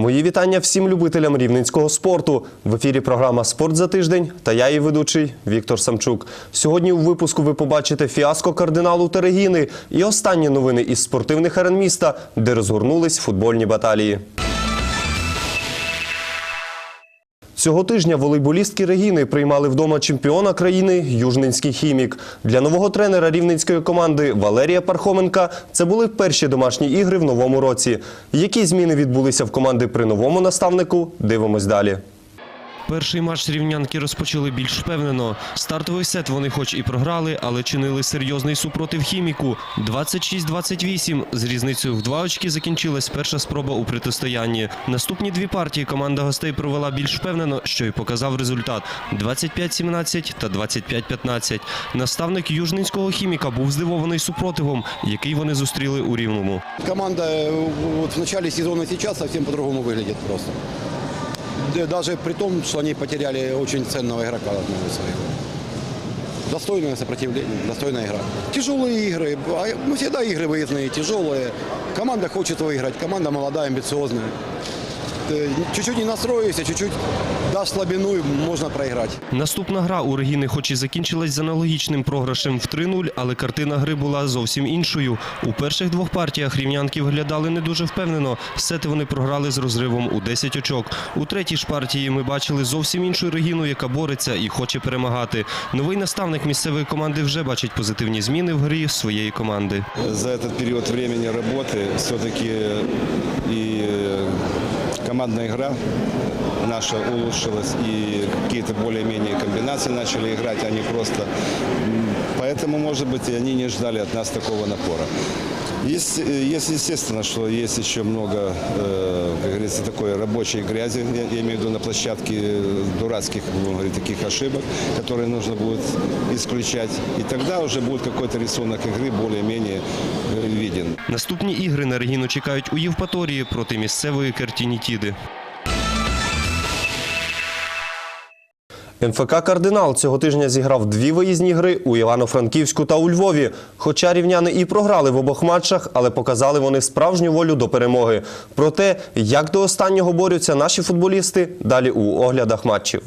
Мої вітання всім любителям рівненського спорту. В ефірі програма Спорт за тиждень та я її ведучий Віктор Самчук. Сьогодні у випуску ви побачите фіаско кардиналу Терегіни і останні новини із спортивних арен міста, де розгорнулись футбольні баталії. Цього тижня волейболістки Регіни приймали вдома чемпіона країни Южненський хімік. Для нового тренера рівненської команди Валерія Пархоменка це були перші домашні ігри в новому році. Які зміни відбулися в команди при новому наставнику? Дивимось далі. Перший матч рівнянки розпочали більш впевнено. Стартовий сет вони хоч і програли, але чинили серйозний супротив хіміку. 26-28. З різницею в два очки закінчилась перша спроба у протистоянні. Наступні дві партії команда гостей провела більш впевнено, що й показав результат: 25-17 та 25-15. Наставник южненського хіміка був здивований супротивом, який вони зустріли у рівному. Команда э, вот в начале сезона сейчас совсем по-другому выглядит просто Да- Даже при том, что они потеряли очень ценного игрока одного своего. Достойное сопротивление, достойная игра. Тяжелые игры. а Мы всегда игры выездные, тяжелые. Команда хочет выиграть, команда молодая, амбициозная. Э, Чуть-чуть не настроишься, чуть-чуть дашь слабину, и можно проиграть. Наступна гра у Регіни хоч і закінчилась з аналогічним програшем в 3-0, але картина гри була зовсім іншою. У перших двох партіях рівнянки виглядали не дуже впевнено. Сети вони програли з розривом у 10 очок. У третій ж партії ми бачили зовсім іншу Регіну, яка бореться і хоче перемагати. Новий наставник місцевої команди вже бачить позитивні зміни в грі своєї команди. За этот период времени работы все-таки и э, командная игра наша улучшилась, и какие-то более-менее комбинации начали играть, а не просто. Поэтому, может быть, и они не ждали от нас такого напора. Есть, э, есть естественно, что есть еще много, э, как говорится, такой рабочей грязи, я, я имею в виду на площадке э, дурацких, будем говорить, таких ошибок, которые нужно будет исключать. И тогда уже будет какой-то рисунок игры более-менее э, виден. Наступні ігри на Регіну чекають у Євпаторії проти місцевої Кертінітіди. МФК Кардинал цього тижня зіграв дві виїзні гри у Івано-Франківську та у Львові. Хоча рівняни і програли в обох матчах, але показали вони справжню волю до перемоги. Про те, як до останнього борються наші футболісти, далі у оглядах матчів.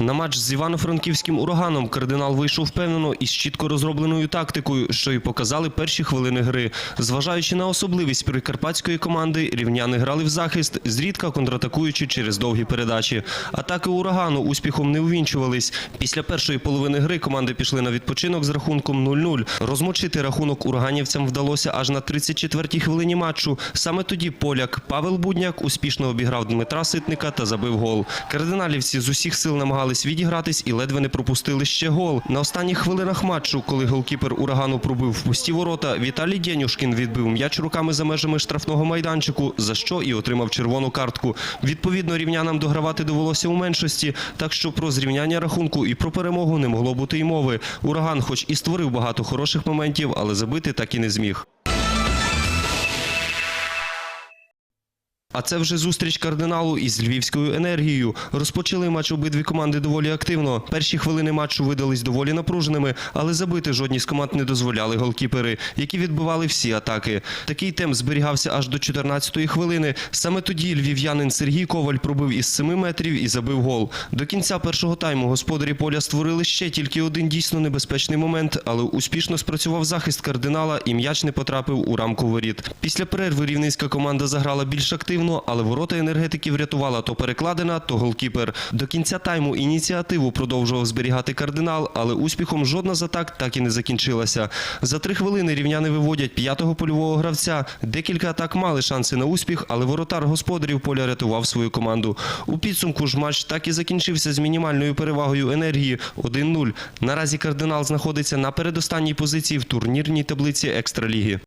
На матч з Івано-Франківським ураганом кардинал вийшов впевнено із чітко розробленою тактикою, що й показали перші хвилини гри. Зважаючи на особливість прикарпатської команди, рівняни грали в захист, зрідка контратакуючи через довгі передачі. Атаки урагану успіхом не увінчувались. Після першої половини гри команди пішли на відпочинок з рахунком 0-0. Розмочити рахунок ураганівцям вдалося аж на 34-й хвилині матчу. Саме тоді поляк Павел Будняк успішно обіграв Дмитра Ситника та забив гол. Кардиналівці з усіх сил намагались відігратись і ледве не пропустили ще гол. На останніх хвилинах матчу, коли голкіпер урагану пробив в пусті ворота, Віталій Дєнюшкін відбив м'яч руками за межами штрафного майданчику, за що і отримав червону картку. Відповідно, рівнянам догравати довелося у меншості, так що про зрівняння рахунку і про перемогу не могло бути й мови. Ураган, хоч і створив багато хороших моментів, але забити так і не зміг. А це вже зустріч кардиналу із львівською енергією. Розпочали матч обидві команди доволі активно. Перші хвилини матчу видались доволі напруженими, але забити жодній з команд не дозволяли голкіпери, які відбивали всі атаки. Такий темп зберігався аж до 14-ї хвилини. Саме тоді львів'янин Сергій Коваль пробив із 7 метрів і забив гол. До кінця першого тайму господарі поля створили ще тільки один дійсно небезпечний момент, але успішно спрацював захист кардинала і м'яч не потрапив у рамку воріт. Після перерви рівненська команда заграла більш активно, але ворота енергетиків врятувала то перекладина, то голкіпер. До кінця тайму ініціативу продовжував зберігати кардинал, але успіхом жодна з атак так і не закінчилася. За три хвилини рівняни виводять п'ятого польового гравця. Декілька атак мали шанси на успіх, але воротар господарів поля рятував свою команду. У підсумку ж матч так і закінчився з мінімальною перевагою енергії 1-0. Наразі кардинал знаходиться на передостанній позиції в турнірній таблиці екстраліги.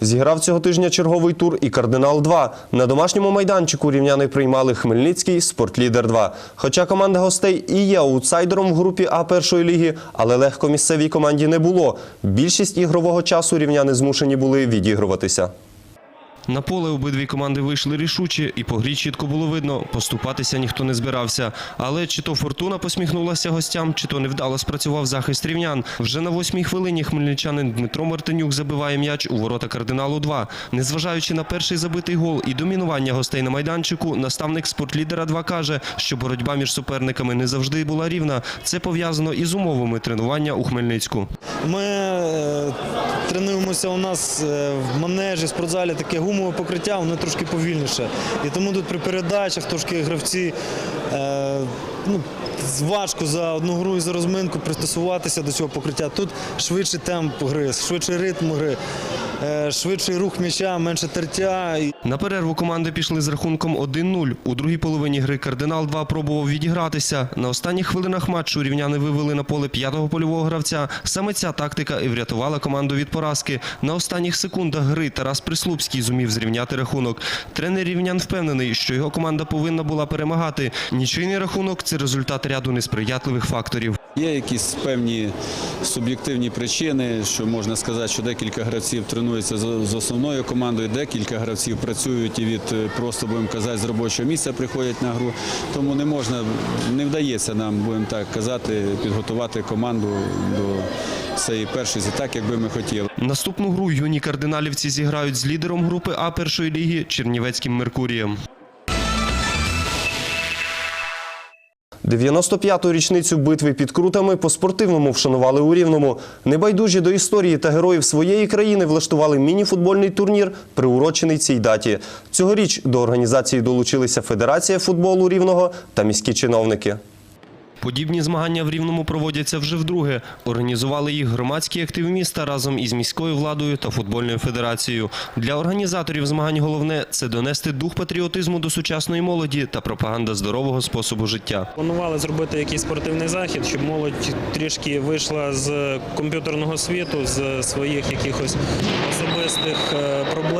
Зіграв цього тижня черговий тур і Кардинал 2 На домашньому майданчику рівняни приймали Хмельницький Спортлідер 2 Хоча команда гостей і є аутсайдером в групі А першої ліги, але легко місцевій команді не було. Більшість ігрового часу рівняни змушені були відігруватися. На поле обидві команди вийшли рішуче, і по грі чітко було видно, поступатися ніхто не збирався. Але чи то фортуна посміхнулася гостям, чи то невдало спрацював захист рівнян. Вже на восьмій хвилині хмельничанин Дмитро Мартинюк забиває м'яч у ворота кардиналу 2 Незважаючи на перший забитий гол і домінування гостей на майданчику, наставник спортлідера 2 каже, що боротьба між суперниками не завжди була рівна. Це пов'язано із умовами тренування у Хмельницьку. Ми е, тренуємося у нас е, в манежі, спортзалі таке гумове покриття, воно трошки повільніше. І тому тут при передачах трошки гравці е, ну, важко за одну гру і за розминку пристосуватися до цього покриття. Тут швидший темп гри, швидший ритм гри, швидший рух м'яча, менше тертя. На перерву команди пішли з рахунком 1-0. У другій половині гри Кардинал 2 пробував відігратися. На останніх хвилинах матчу рівняни вивели на поле п'ятого польового гравця. Саме ця тактика і врятувала команду від поразки. На останніх секундах гри Тарас Прислупський зумів зрівняти рахунок. Тренер рівнян впевнений, що його команда повинна була перемагати. Нічийний рахунок це результат ряду несприятливих факторів. Є якісь певні суб'єктивні причини, що можна сказати, що декілька гравців тренуються з з основною командою, декілька гравців працюють і від е, просто будемо казати з робочого місця приходять на гру. Тому не можна, не вдається нам, будемо так казати, підготувати команду до цієї першої так, як би ми хотіли. Наступну гру юні кардиналівці зіграють з лідером групи А першої ліги Чернівецьким Меркурієм. 95-ту річницю битви під крутами по-спортивному вшанували у Рівному. Небайдужі до історії та героїв своєї країни влаштували міні-футбольний турнір, приурочений цій даті. Цьогоріч до організації долучилися Федерація футболу Рівного та міські чиновники. Подібні змагання в Рівному проводяться вже вдруге. Організували їх громадський актив міста разом із міською владою та футбольною федерацією. Для організаторів змагань головне це донести дух патріотизму до сучасної молоді та пропаганда здорового способу життя. Планували зробити якийсь спортивний захід, щоб молодь трішки вийшла з комп'ютерного світу, з своїх якихось особистих е, проблем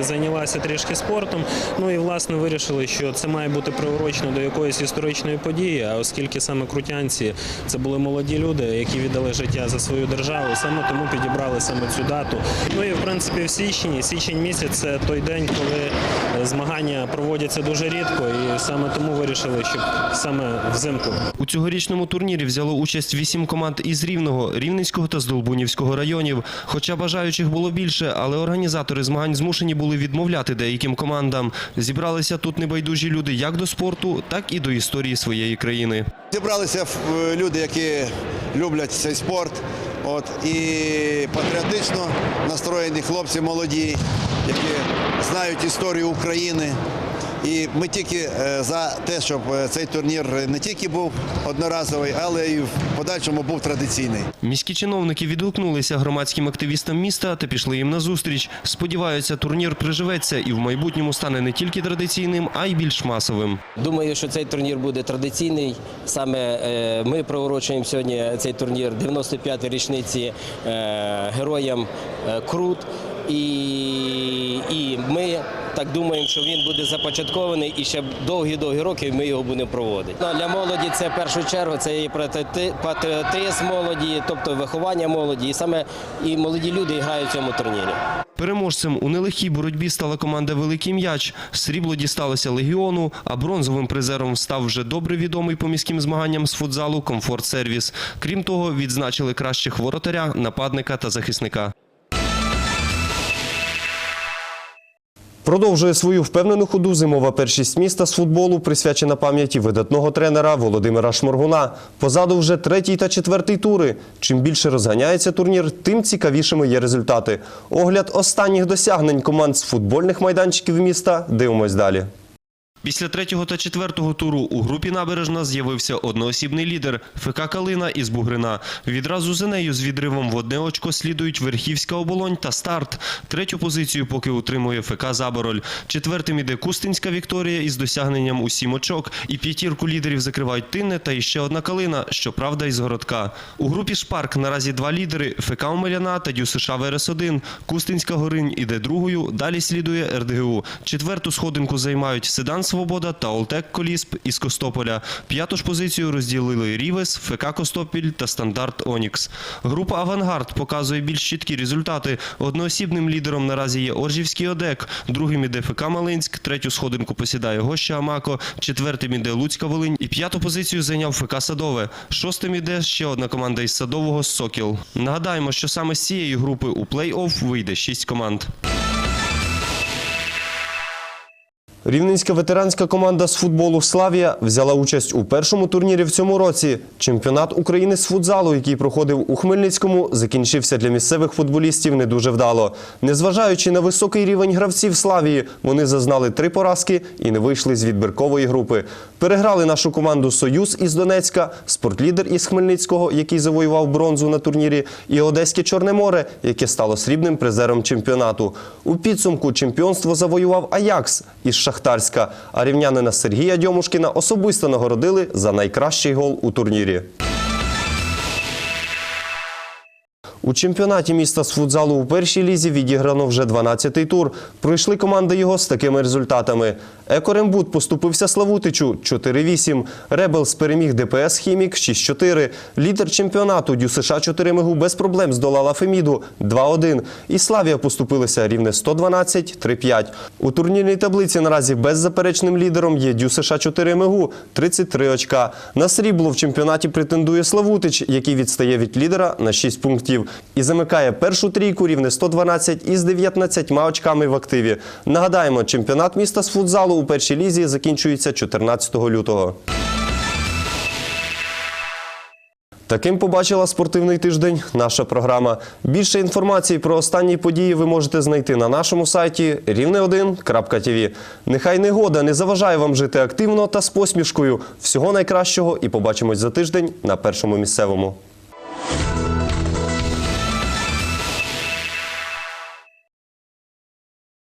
і зайнялася трішки спортом. Ну і власне вирішили, що це має бути приурочено до якоїсь історичної події. А оскільки саме крутянці це були молоді люди, які віддали життя за свою державу, саме тому підібрали саме цю дату. Ну і в принципі в січні, січень місяць це той день, коли змагання проводяться дуже рідко, і саме тому вирішили, щоб саме взимку. У цьогорічному турнірі взяло участь вісім команд із Рівного, Рівненського та Здолбунівського районів. Хоча бажаючих було більше, але організатори змагань змушені були відмовляти деяким командам. Зібралися тут небайдужі люди як до спорту, так і до історії своєї країни. Зібралися е, люди, які люблять цей спорт, от і патріотично настроєні хлопці молоді, які знають історію України. І ми тільки е, за те, щоб е, цей турнір не тільки був одноразовий, але і в подальшому був традиційний. Міські чиновники відгукнулися громадським активістам міста та пішли їм на зустріч. Сподіваються, турнір приживеться і в майбутньому стане не тільки традиційним, а й більш масовим. Думаю, що цей турнір буде традиційний. Саме е, ми приурочуємо сьогодні цей турнір 95-ї річниці героям Крут. І, і ми так думаємо, що він буде започаткований і ще довгі-довгі роки ми його будемо проводити. Ну, Для молоді це в першу чергу це і патріоти- патріотизм молоді, тобто виховання молоді. І саме і молоді люди грають в цьому турнірі. Переможцем у нелегкій боротьбі стала команда Великий м'яч. Срібло дісталося легіону, а бронзовим призером став вже добре відомий по міським змаганням з футзалу Комфорт Сервіс. Крім того, відзначили кращих воротаря, нападника та захисника. Продовжує свою впевнену ходу зимова першість міста з футболу, присвячена пам'яті видатного тренера Володимира Шморгуна. Позаду вже третій та четвертий тури. Чим більше розганяється турнір, тим цікавішими є результати. Огляд останніх досягнень команд з футбольних майданчиків міста дивимось далі. Після третього та четвертого туру у групі набережна з'явився одноосібний лідер ФК Калина із Бугрина. Відразу за нею з відривом в одне очко слідують Верхівська оболонь та старт. Третю позицію поки утримує ФК Забороль. Четвертим іде Кустинська Вікторія із досягненням у сім очок. І п'ятірку лідерів закривають Тинне та іще одна Калина, щоправда із городка. У групі Шпарк наразі два лідери ФК Омеляна та ДЮСШ Верес-1. Кустинська Горинь іде другою, далі слідує РДГУ. Четверту сходинку займають Седан Свобода та Олтек Колісп із Костополя. П'яту ж позицію розділили Рівес, ФК Костопіль та Стандарт Онікс. Група Авангард показує більш чіткі результати. Одноосібним лідером наразі є Оржівський ОДЕК, другим іде ФК Малинськ, третю сходинку посідає Гоща Амако, четвертим іде Луцька Волинь і п'яту позицію зайняв ФК Садове. Шостим іде ще одна команда із Садового Сокіл. Нагадаємо, що саме з цієї групи у плей-офф вийде шість команд. Рівненська ветеранська команда з футболу Славія взяла участь у першому турнірі в цьому році. Чемпіонат України з футзалу, який проходив у Хмельницькому, закінчився для місцевих футболістів не дуже вдало. Незважаючи на високий рівень гравців Славії, вони зазнали три поразки і не вийшли з відбіркової групи. Переграли нашу команду Союз із Донецька, спортлідер із Хмельницького, який завоював бронзу на турнірі, і Одеське Чорне море, яке стало срібним призером чемпіонату. У підсумку чемпіонство завоював Аякс із Шахтарська, а рівнянина Сергія Дьомушкіна особисто нагородили за найкращий гол у турнірі. У чемпіонаті міста з футзалу у першій лізі відіграно вже 12-й тур. Пройшли команди його з такими результатами. Екорембут поступився Славутичу 4-8. Ребелс переміг ДПС Хімік 6-4. Лідер чемпіонату Дю США 4 Мигу без проблем здолала Феміду 2-1. І Славія поступилася рівне 112-3-5. У турнірній таблиці наразі беззаперечним лідером є Дю США 4 Мигу 33 очка. На срібло в чемпіонаті претендує Славутич, який відстає від лідера на 6 пунктів. І замикає першу трійку рівне 112 із 19 очками в активі. Нагадаємо, чемпіонат міста з футзалу у першій лізі закінчується 14 лютого. Таким побачила спортивний тиждень наша програма. Більше інформації про останні події ви можете знайти на нашому сайті рівне1.тв. Нехай негода не заважає вам жити активно та з посмішкою. Всього найкращого і побачимось за тиждень на першому місцевому.